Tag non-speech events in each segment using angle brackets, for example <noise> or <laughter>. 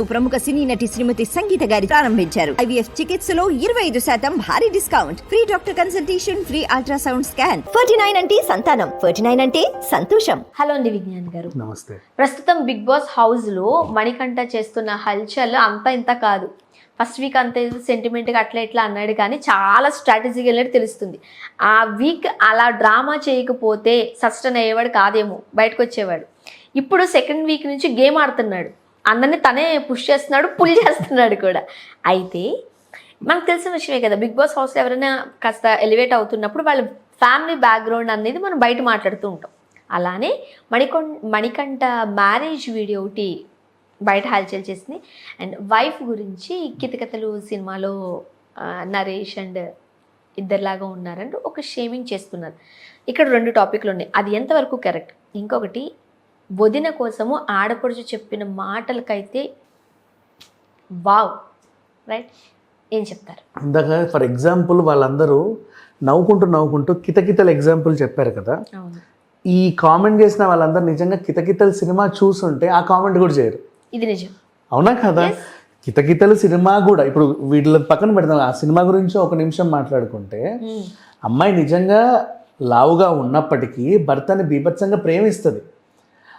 ప్రముఖ సినీ నటి శ్రీమతి సంగీత గారి ప్రారంభించారు. ఐవీఎఫ్ చికిత్సలో ఇరవై ఐదు శాతం భారీ discount. Free doctor consultation free ultrasound scan. Ferty nine అంటే సంతానం. ఫర్టీ నైన్ అంటే సంతోషం. హలో అండి విజ్ఞాన్ గారు. నమస్తే. ప్రస్తుతం బిగ్ బాస్ హౌస్లో మణికంఠ చేస్తున్న హల్చల్ అంత ఇంత కాదు. ఫస్ట్ వీక్ అంత సెంటిమెంట్గా అట్లా ఇట్లా అన్నాడు కానీ చాలా స్ట్రాటజీగా వెళ్ళినట్టు తెలుస్తుంది. ఆ వీక్ అలా డ్రామా చేయకపోతే సస్టైన్ అయ్యేవాడు కాదేమో. బయటకు వచ్చేవాడు. ఇప్పుడు సెకండ్ వీక్ నుంచి గేమ్ ఆడుతున్నాడు. అందరినీ తనే పుష్ చేస్తున్నాడు పుల్ చేస్తున్నాడు కూడా. అయితే మనకు తెలిసిన విషయమే కదా బిగ్ బాస్ హౌస్లో ఎవరైనా కాస్త ఎలివేట్ అవుతున్నప్పుడు వాళ్ళ ఫ్యామిలీ బ్యాక్గ్రౌండ్ అనేది మనం బయట మాట్లాడుతూ ఉంటాం. అలానే మణికొం మణికంఠ మ్యారేజ్ వీడియో ఒకటి బయట హల్చల్ చేసింది. అండ్ వైఫ్ గురించి కితకథలు సినిమాలో నరేష్ అండ్ ఇద్దరిలాగా ఉన్నారంటూ ఒక షేమింగ్ చేస్తున్నారు. ఇక్కడ రెండు టాపిక్లు ఉన్నాయి. అది ఎంతవరకు కరెక్ట్ ఇంకొకటి వదిన కోసము ఆడపడుచు చెప్పిన మాటలకైతే వావ్ రైట్ ఏం చెప్తారు? ఇందాక ఫర్ ఎగ్జాంపుల్ వాళ్ళందరూ నవ్వుకుంటూ నవ్వుకుంటూ కితకితల ఎగ్జాంపుల్ చెప్పారు కదా. ఈ కామెంట్ చేసిన వాళ్ళందరూ నిజంగా కితకితల సినిమా చూసుంటే ఆ కామెంట్ కూడా చేయరు. ఇది నిజం. అవునా కదా? కితకితల సినిమా కూడా ఇప్పుడు వీటిలో పక్కన పెడదాం ఆ సినిమా గురించి ఒక నిమిషం మాట్లాడుకుంటే మ్మ్. అమ్మాయి నిజంగా లావుగా ఉన్నప్పటికీ భర్తని బీభత్సంగా ప్రేమిస్తుంది.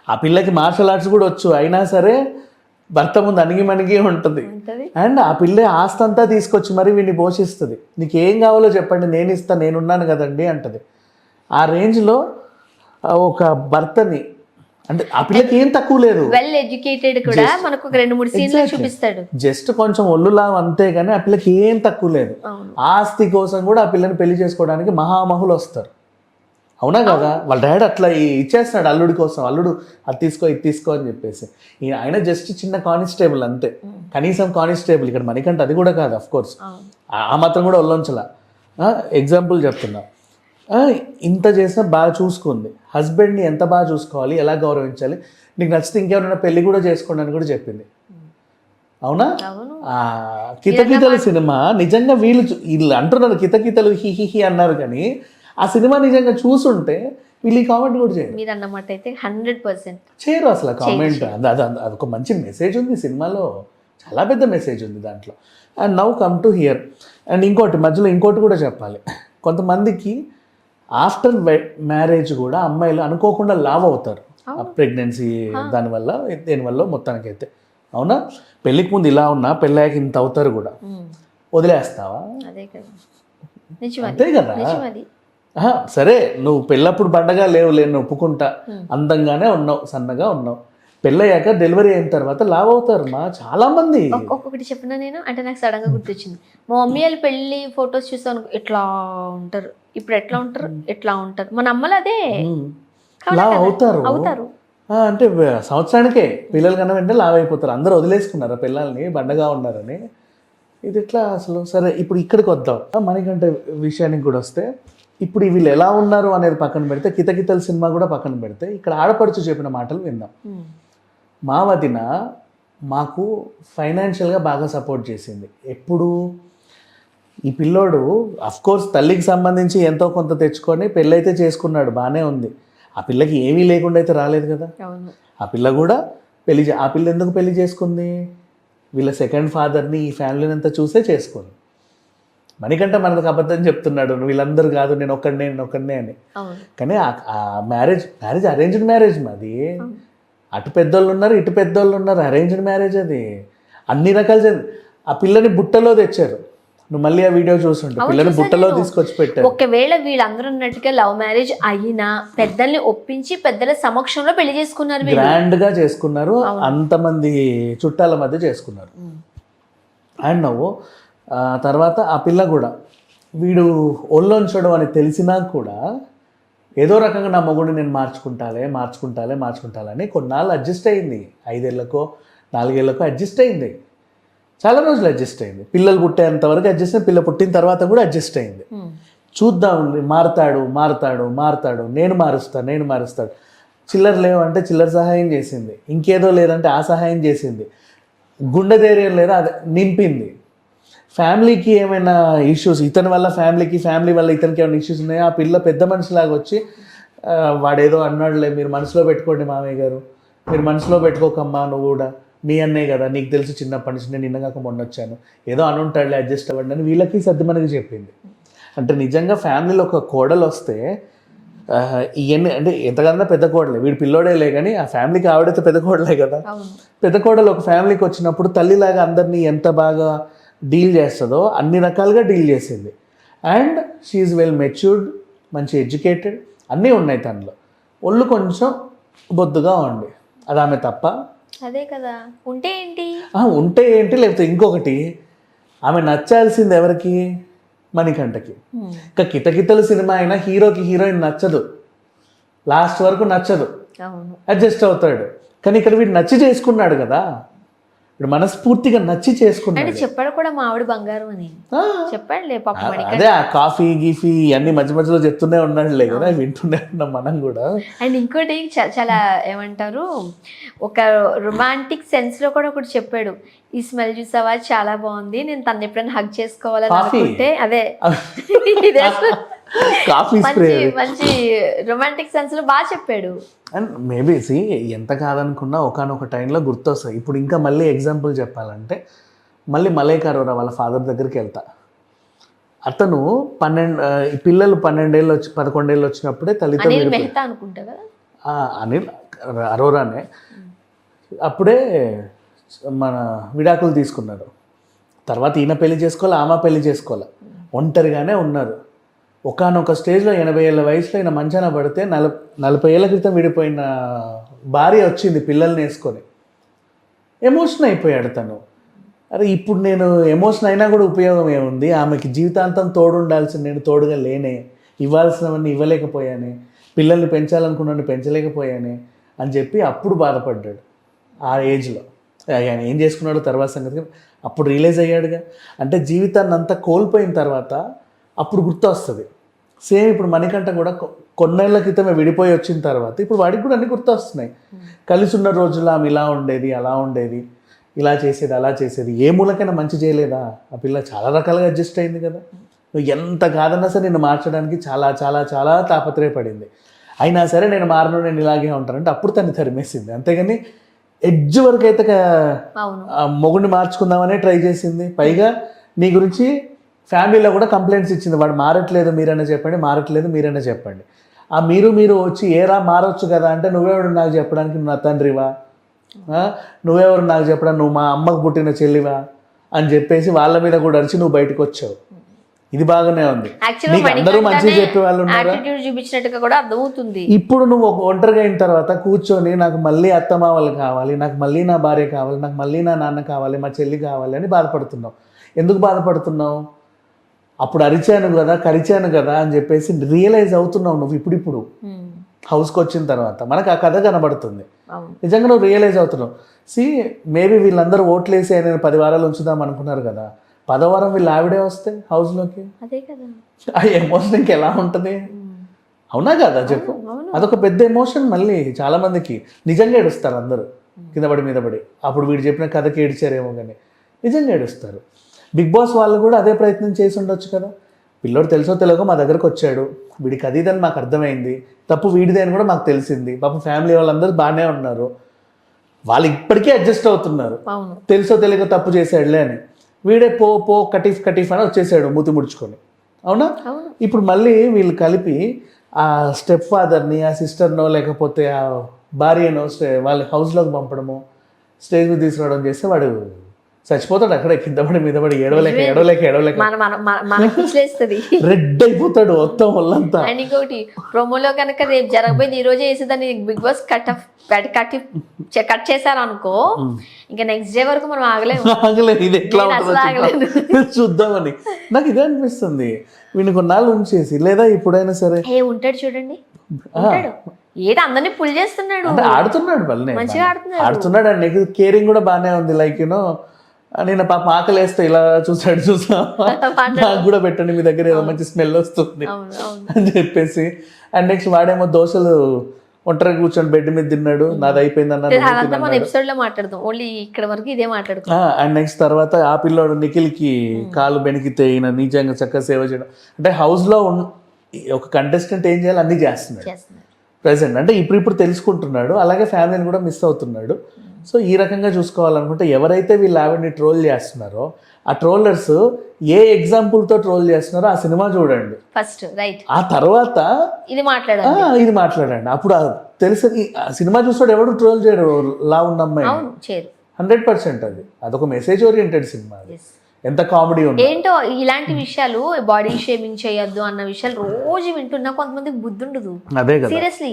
ఆ పిల్లకి మార్షల్ ఆర్ట్స్ కూడా వచ్చు. అయినా సరే భర్త ముందు అణిగి మణిగి ఉంటుంది. అండ్ ఆ పిల్ల ఆస్తి అంతా తీసుకొచ్చి మరి వీడిని పోషిస్తుంది. నీకు ఏం కావాలో చెప్పండి నేను ఇస్తా నేనున్నాను కదండి అంటది. ఆ రేంజ్లో ఒక భర్తని అంటే ఆ పిల్లకి ఏం తక్కువ లేదు. వెల్ ఎడ్యుకేటెడ్ కూడా మనకు ఒక రెండు మూడు సీన్లు. చూపిస్తాడు. జస్ట్ కొంచెం ఒళ్ళులా అంతే కానీ ఆ పిల్లకి ఏం తక్కువ లేదు. ఆస్తి కోసం కూడా ఆ పిల్లని పెళ్ళి చేసుకోవడానికి మహామహులు వస్తారు. అవునా కదా? వాళ్ళ డాడీ అట్లా ఇచ్చేస్తున్నాడు అల్లుడి కోసం. అల్లుడు అది తీసుకో ఇది తీసుకో అని చెప్పేసి. ఈయన ఆయన జస్ట్ చిన్న కానిస్టేబుల్ అంతే. కనీసం కానిస్టేబుల్. ఇక్కడ మనకంటే అది కూడా కాదు అఫ్ కోర్స్ ఆ మాత్రం కూడా ఒళ్ళొంచలా. ఎగ్జాంపుల్ చెప్తున్నా. ఇంత చేసినా బాగా చూసుకుంది. హస్బెండ్ని ఎంత బాగా చూసుకోవాలి ఎలా గౌరవించాలి? నీకు నచ్చితే ఇంకెవరైనా పెళ్ళి కూడా చేసుకోండి అని కూడా చెప్పింది. అవునా? కితకితల సినిమా. నిజంగా వీళ్ళు వీళ్ళు అంటున్నారు కితకితలు హి హి హి అన్నారు కానీ ఆ సినిమా నిజంగా చూసుంటే వీళ్ళు ఈ కామెంట్ కూడా చేయరు. మీరు అన్నమాట అయితే హండ్రెడ్ పర్సెంట్. చేయరు అసలు కామెంట్. అది అది అది ఒక మంచి మెసేజ్ ఉంది సినిమాలో. చాలా పెద్ద మెసేజ్ ఉంది దాంట్లో. And now come to here and ఇంకోటి మధ్యలో ఇంకోటి కూడా చెప్పాలి. కొంతమందికి ఆఫ్టర్ మ్యారేజ్ కూడా అమ్మాయిలు అనుకోకుండా లావ్ అవుతారు. ప్రెగ్నెన్సీ దానివల్ల దేనివల్ల మొత్తానికైతే. అవునా? పెళ్ళికి ముందు ఇలా ఉన్నా పెళ్ళాక ఇంత అవుతారు కూడా. వదిలేస్తావా? అంతే కదా. సరే నువ్వు పెళ్ళప్పుడు బండగా లేవు లేని ఒప్పుకుంటా. అందంగానే ఉన్నావు సన్నగా ఉన్నావు. పెళ్ళయ్యాక డెలివరీ అయిన తర్వాత లావ్ అవుతారు మా చాలా మంది ఒక్- ఒక్కొక్కటి చెప్పిన నేను? అంటే నాకు సడన్గా గుర్తొచ్చింది. మా మమ్మీ వాళ్ళు పెళ్ళి ఫొటోస్ చూసాను ఎట్లా ఉంటారు? ఇప్పుడు ఎట్లా ఉంటారు? ఎట్లా ఉంటారు? మన అమ్మలు అదే. లావ్? అవుతారు. అవుతారు. అంటే సంవత్సరానికే పిల్లలు కన్నా వెంటనే లావ్ అయిపోతారు. అందరూ వదిలేసుకున్నారు పిల్లల్ని? బండగా ఉన్నారని. ఇది ఎట్లా అసలు? సరే ఇప్పుడు ఇక్కడికి వద్దాం. మనకంటే విషయానికి కూడా వస్తే ఇప్పుడు వీళ్ళు ఎలా ఉన్నారు అనేది పక్కన పెడితే కితకితల సినిమా కూడా పక్కన పెడితే ఇక్కడ ఆడపడుచు చెప్పిన మాటలు విందాం. మా వదిన మాకు ఫైనాన్షియల్గా బాగా సపోర్ట్ చేసింది. ఎప్పుడు? ఈ పిల్లోడు కోర్స్ తల్లికి సంబంధించి ఎంతో కొంత తెచ్చుకొని పెళ్ళైతే చేసుకున్నాడు బాగానే ఉంది. ఆ పిల్లకి ఏమీ లేకుండా అయితే రాలేదు కదా. ఆ పిల్ల కూడా పెళ్ళి ఆ పిల్ల ఎందుకు పెళ్ళి చేసుకుంది? వీళ్ళ సెకండ్ ఫాదర్ని ఈ ఫ్యామిలీని అంతా చూసే చేసుకుంది. మనకంటే మనకు అబద్ధం చెప్తున్నాడు వీళ్ళందరూ కాదు నేను ఒక్కడనే నేను ఒక్కడనే అని. కానీ ఆ- మ్యారేజ్ మ్యారేజ్ అరేంజ్డ్ మ్యారేజ్ మాది. అటు పెద్దోళ్ళు ఉన్నారు ఇటు పెద్దోళ్ళు ఉన్నారు అరేంజ్డ్ మ్యారేజ్ అది. అన్ని రకాల ఆ పిల్లని బుట్టలో తెచ్చారు. నువ్వు మళ్ళీ ఆ వీడియో చూసుంటే పిల్లని చూసాను బుట్టలో. తీసుకొచ్చి పెట్టారు. ఒకవేళ వీళ్ళందరూ ఉన్నట్టుగా లవ్ మ్యారేజ్ అయినా పెద్దల్ని ఒప్పించి పెద్దల సమక్షంలో పెళ్ళి చేసుకున్నారు గ్రాండ్గా చేసుకున్నారు. అంతమంది చుట్టాల మధ్య చేసుకున్నారు. అండ్ నువ్వు. తర్వాత ఆ పిల్ల కూడా. వీడు ఒళ్ళొంచడం అని తెలిసినా కూడా ఏదో రకంగా నా మొగుడిని నేను మార్చుకుంటాలే మార్చుకుంటాలే మార్చుకుంటాలే అని కొన్నాళ్ళు అడ్జస్ట్ అయింది. ఐదేళ్ళకో నాలుగేళ్ళకో అడ్జస్ట్ అయింది. చాలా రోజులు అడ్జస్ట్ అయింది. పిల్లలు పుట్టేంత వరకు అడ్జస్ట్ అయింది. పిల్ల పుట్టిన తర్వాత కూడా అడ్జస్ట్ అయింది. ఉమ్. చూద్దాం మారుతాడు మారుతాడు మారుతాడు. నేను మారుస్తా నేను మారుస్తాడు చిల్లర లేవంటే చిల్లర సహాయం చేసింది. ఇంకేదో లేదంటే ఆ సహాయం చేసింది. గుండె ధైర్యం లేదా అది నింపింది. ఫ్యామిలీకి ఏమైనా ఇష్యూస్ ఇతని వల్ల ఫ్యామిలీకి ఫ్యామిలీ వల్ల ఇతనికి ఏమైనా ఇష్యూస్ ఉన్నాయో? ఆ పిల్ల పెద్ద మనిషిలాగా వచ్చి "ఆ, వాడేదో అన్నాడులే మీరు మనసులో పెట్టుకోండి మామయ్య గారు. మీరు మనసులో పెట్టుకోకమ్మా నువ్వు కూడా. మీ అన్నయ్య కదా నీకు తెలుసు చిన్నప్పటి నుంచి నేను నిన్నగాక మొన్న వచ్చాను. ఏదో అనుంటాడులే అడ్జస్ట్ అవ్వండి అని వీళ్ళకి సర్ది మనకి చెప్పింది. అంటే నిజంగా ఫ్యామిలీలో ఒక కోడలు వస్తే ఇవన్నీ అంటే ఎంతకన్నా పెద్ద కోడలే. వీడు పిల్లోడేలే కానీ ఆ ఫ్యామిలీకి ఆవిడైతే పెద్ద కోడలే కదా. పెద్ద కోడలు ఒక ఫ్యామిలీకి వచ్చినప్పుడు తల్లిలాగా అందరినీ ఎంత బాగా డీల్ చేస్తుందో అన్ని రకాలుగా డీల్ చేసింది. అండ్ షీఈ్ వెల్ మెచ్యూర్డ్ మంచి ఎడ్యుకేటెడ్ అన్నీ ఉన్నాయి తనలో. ఒళ్ళు కొంచెం బొద్దుగా ఉంది. అది ఆమె తప్ప. అదే కదా. ఉంటే ఏంటి? ఉంటే ఏంటి? లేకపోతే ఇంకొకటి ఆమె నచ్చాల్సింది ఎవరికి? మణికంఠకి. ఇంకా కితకితలు సినిమా అయినా హీరోకి హీరోయిన్ నచ్చదు. లాస్ట్ వరకు నచ్చదు. అడ్జస్ట్ అవుతాడు. కానీ ఇక్కడ వీడు నచ్చి చేసుకున్నాడు కదా. వీడు మనస్ఫూర్తిగా నచ్చి అంటే చేసుకున్నాడు చెప్పాడు కూడా మా ఆవిడ బంగారం అని. చెప్పాడులే పాప అదే ఆ కాఫీ గీఫీ అన్ని మధ్య మధ్యలో చెప్తూనే ఉన్నాడులే కదా వింటూనే ఉన్నాం మనం కూడా. అండ్ ఇంకోటి చాలా ఏమంటారు ఒక రొమాంటిక్ సెన్స్లో కూడా ఒకటి చెప్పాడు ఈ స్మెల్ చూసావా? చాలా బాగుంది. నేను తను ఎప్పుడైనా హగ్ చేసుకోవాలని. అనుకుంటే అదే. <laughs> ఇదే కాఫీ స్ప్రే. మంచి రొమాంటిక్ సెన్స్లో బాగా చెప్పాడు. అండ్ మేబీ సి ఎంత కాదనుకున్నా ఒకనొక టైంలో గుర్తొస్తాయి. ఇప్పుడు ఇంకా మళ్ళీ ఎగ్జాంపుల్ చెప్పాలంటే మళ్ళీ మలైక్ అరోరా వాళ్ళ ఫాదర్ దగ్గరికి వెళ్తా. అతను పన్నెండు పిల్లలు పన్నెండేళ్ళు వచ్చి పదకొండేళ్ళు వచ్చినప్పుడే తల్లితో అనిల్ అరోరానే. అప్పుడే మన విడాకులు తీసుకున్నారు తర్వాత ఈయన పెళ్ళి చేసుకోవాలి ఆమె పెళ్ళి చేసుకోవాలి? ఒంటరిగానే ఉన్నారు. ఒకనొక స్టేజ్లో ఎనభై ఏళ్ళ వయసులో ఈయన మంచాన పడితే నల నలభై ఏళ్ళ క్రితం విడిపోయిన భార్య వచ్చింది పిల్లల్ని వేసుకొని. ఎమోషన్ అయిపోయాడు తను. అరే ఇప్పుడు నేను ఎమోషన్ అయినా కూడా ఉపయోగం ఏముంది? ఆమెకి జీవితాంతం తోడు నేను తోడుగా లేనే ఇవ్వాల్సినవన్నీ ఇవ్వలేకపోయానే పిల్లల్ని పెంచాలనుకున్నాను పెంచలేకపోయానే అని చెప్పి అప్పుడు బాధపడ్డాడు ఆ ఏజ్లో. ఆయన ఏం చేసుకున్నాడో తర్వాత సంగతి. అప్పుడు రియలైజ్ అయ్యాడుగా. అంటే జీవితాన్ని అంతా కోల్పోయిన తర్వాత అప్పుడు గుర్తు వస్తుంది సేమ్ ఇప్పుడు మణికంఠ కూడా కొన్నేళ్ళ క్రితమే విడిపోయి వచ్చిన తర్వాత ఇప్పుడు వాడికి కూడా అన్ని గుర్తు వస్తున్నాయి కలిసి ఉన్న రోజుల్లో ఆమె ఇలా ఉండేది అలా ఉండేది ఇలా చేసేది అలా చేసేది. ఏ మూలకైనా మంచి చేయలేదా? ఆ పిల్ల చాలా రకాలుగా అడ్జస్ట్ అయింది కదా. నువ్వు ఎంత కాదన్నా సరే నేను మార్చడానికి చాలా చాలా చాలా తాపత్రయపడింది. అయినా సరే నేను మారను నేను ఇలాగే ఉంటానంటే అప్పుడు తను తరిమేసింది. అంతేగాని ఎడ్జ్ వరకు అయితే మొగుడిని మార్చుకుందామనే ట్రై చేసింది. పైగా నీ గురించి ఫ్యామిలీలో కూడా కంప్లైంట్స్ ఇచ్చింది వాడు మారట్లేదు మీరైనా చెప్పండి మారట్లేదు మీరైనా చెప్పండి. ఆ మీరు మీరు వచ్చి ఏరా మారొచ్చు కదా అంటే నువ్వెవడు నాకు చెప్పడానికి నువ్వు నా తండ్రివా? నువ్వెవరు నాకు చెప్పడానికి నువ్వు మా అమ్మకు పుట్టిన చెల్లివా? అని చెప్పేసి వాళ్ళ మీద కూడా అరిచి నువ్వు బయటకు వచ్చావు. ఇది బాగానే ఉంది. అందరూ మంచిగా చెప్పే వాళ్ళు చూపించినట్టుగా కూడా అర్థమవుతుంది. ఇప్పుడు నువ్వు ఒక ఒంటరిగా అయిన తర్వాత కూర్చొని నాకు మళ్ళీ అత్తమామలు కావాలి నాకు మళ్ళీ నా భార్య కావాలి నాకు మళ్ళీ నా నాన్న కావాలి మా చెల్లి కావాలి అని బాధపడుతున్నావు. ఎందుకు బాధపడుతున్నావు? అప్పుడు అరిచాను కదా కరిచాను కదా అని చెప్పేసి రియలైజ్ అవుతున్నావు నువ్వు ఇప్పుడిప్పుడు. హౌస్కి వచ్చిన తర్వాత. మనకు ఆ కథ కనబడుతుంది. నిజంగా నువ్వు రియలైజ్ అవుతున్నావు. సి మేబీ వీళ్ళందరూ ఓట్లేసి ఆయన పది వారాలు ఉంచుదాం అనుకున్నారు కదా. పదో వారం వీళ్ళు ఆవిడే వస్తే హౌస్లోకి అదే కదా. ఆ ఎమోషన్ ఇంక ఎలా ఉంటుంది? ఉమ్, అవునా కదా? చెప్పు. అదొక పెద్ద ఎమోషన్ మళ్ళీ చాలా మందికి నిజంగా ఏడుస్తారు అందరూ. కింద పడి మీద పడి. అప్పుడు వీడు చెప్పిన కథకి ఏడిచారేమో కానీ నిజంగా ఏడుస్తారు. బిగ్ బాస్ వాళ్ళు కూడా అదే ప్రయత్నం చేసి ఉండొచ్చు కదా. పిల్లోడు తెలుసో తెలియకో మా దగ్గరకు వచ్చాడు. వీడికి అది ఇదని మాకు అర్థమైంది. తప్పు వీడిదే అని కూడా మాకు తెలిసింది. పాపం ఫ్యామిలీ వాళ్ళందరూ బాగానే ఉన్నారు. వాళ్ళు ఇప్పటికీ అడ్జస్ట్ అవుతున్నారు. తెలుసో తెలియక తప్పు చేశాడులే అని. వీడే పో పో కటీఫ్ కటీఫ్ అని వచ్చేసాడు మూతి ముడుచుకొని. అవునా? ఇప్పుడు మళ్ళీ వీళ్ళు కలిపి ఆ స్టెప్ ఫాదర్ని ఆ సిస్టర్నో లేకపోతే ఆ భార్యనో స్టే వాళ్ళ హౌస్లోకి పంపడము స్టేజ్ మీద తీసుకురావడం చేస్తే వాడు చచ్చిపోతాడు అక్కడే కింద పడి మీద పడి ఏడవలేక ఏడవలేక ఏడవలేక. మన మన మన- మనకి <laughs> పిచ్చిలేస్తుంది రెడ్ అయిపోతాడు మొత్తం ఒళ్ళంతా. అండ్ ఇంకొకటి ప్రోమోలో కనుక రేపు జరగబోయేది ఈ రోజే వేసేదాన్ని Bigg Boss cut off cut cut చేశారు అనుకో ఇంకా నెక్స్ట్ డే వరకు మనం ఆగలేము. <laughs> ఆగలేదు ఇది ఎట్లా. <laughs> చూద్దామని. నాకు ఇదే అనిపిస్తుంది. వీడిని కొన్నాళ్ళు ఉంచేసి లేదా ఇప్పుడైనా సరే. ఏ ఉంటాడు చూడండి. ఏదో అందరినీ పుల్ చేస్తున్నాడు. ఆడుతున్నాడు మంచిగా ఆడుతున్నాడు. ఆడుతున్నాడు అండ్. కేరింగ్ కూడా బాగానే ఉంది లైక్ యూనో నేను పాప ఆకలి వేస్తే ఇలా చూసాడు చూసా నాకు కూడా పెట్టండి మీ దగ్గర ఏదో మంచి స్మెల్ వస్తుంది అని చెప్పేసి. అండ్ నెక్స్ట్ వాడేమో దోశలు ఒంటరి కూర్చొని బెడ్ మీద తిన్నాడు. నాది అయిపోయింది ఎపిసోడ్లో మాట్లాడదాం. ఓన్లీ ఇక్కడ వరకు ఇదే మాట్లాడుకో అండ్ నెక్స్ట్ తర్వాత ఆ పిల్లోడు నిఖిల్కి కాలు బెనికితే ఈయన నిజంగా చక్కగా సేవ చేయడం. అంటే హౌస్లో ఉన్న ఒక కంటెస్టెంట్ ఏం చేయాలి? అన్నీ చేస్తున్నాడు. చేస్తున్నారు ప్రజెంట్ అంటే ఇప్పుడు ఇప్పుడు తెలుసుకుంటున్నాడు. అలాగే ఫ్యామిలీని కూడా మిస్ అవుతున్నాడు. సో ఈ రకంగా చూసుకోవాలనుకుంటే ఎవరైతే వీళ్ళు ఆవిడని ట్రోల్ చేస్తున్నారో ఆ ట్రోలర్స్ ఏ ఎగ్జాంపుల్తో ట్రోల్ చేస్తున్నారో ఆ సినిమా చూడండి. First right. ఆ తర్వాత ఇది ఆ, మాట్లాడాలి ఇది మాట్లాడండి. అప్పుడు తెలిసి ఆ సినిమా చూస్తాడు ఎవడు ట్రోల్ చేయడు? లా ఉన్న అమ్మాయి హండ్రెడ్ పర్సెంట్ అది. అదొక మెసేజ్ ఓరియంటెడ్ సినిమా. ఎంత కామెడీ ఉంది. ఏంటో ఇలాంటి విషయాలు బాడీ షేమింగ్ చేయొద్దు అన్న విషయాలు రోజు వింటున్నా కొంతమందికి బుద్ధి ఉండదు. అదే కదా. సీరియస్లీ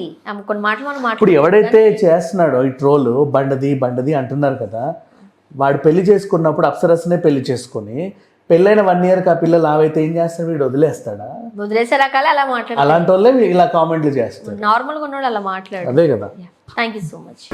కొన్ని మాటలు మనం ఇప్పుడు ఎవడైతే చేస్తున్నాడో ఈ ట్రోల్ బండది బండది అంటున్నారు కదా వాడు పెళ్ళి చేసుకున్నప్పుడు అప్సరస్నే పెళ్ళి చేసుకొని పెళ్ళైన వన్ ఇయర్కి ఆ పిల్లలు ఆవైతే ఏం చేస్తాడు? వీడు వదిలేస్తాడా? వదిలేసే రకాలే అలా మాట్లాడు అలాంటి వాళ్ళే ఇలా కామెంట్లు చేస్తారు. నార్మల్గా ఉన్నాడు అలా మాట్లాడు. అదే కదా. Thank you so much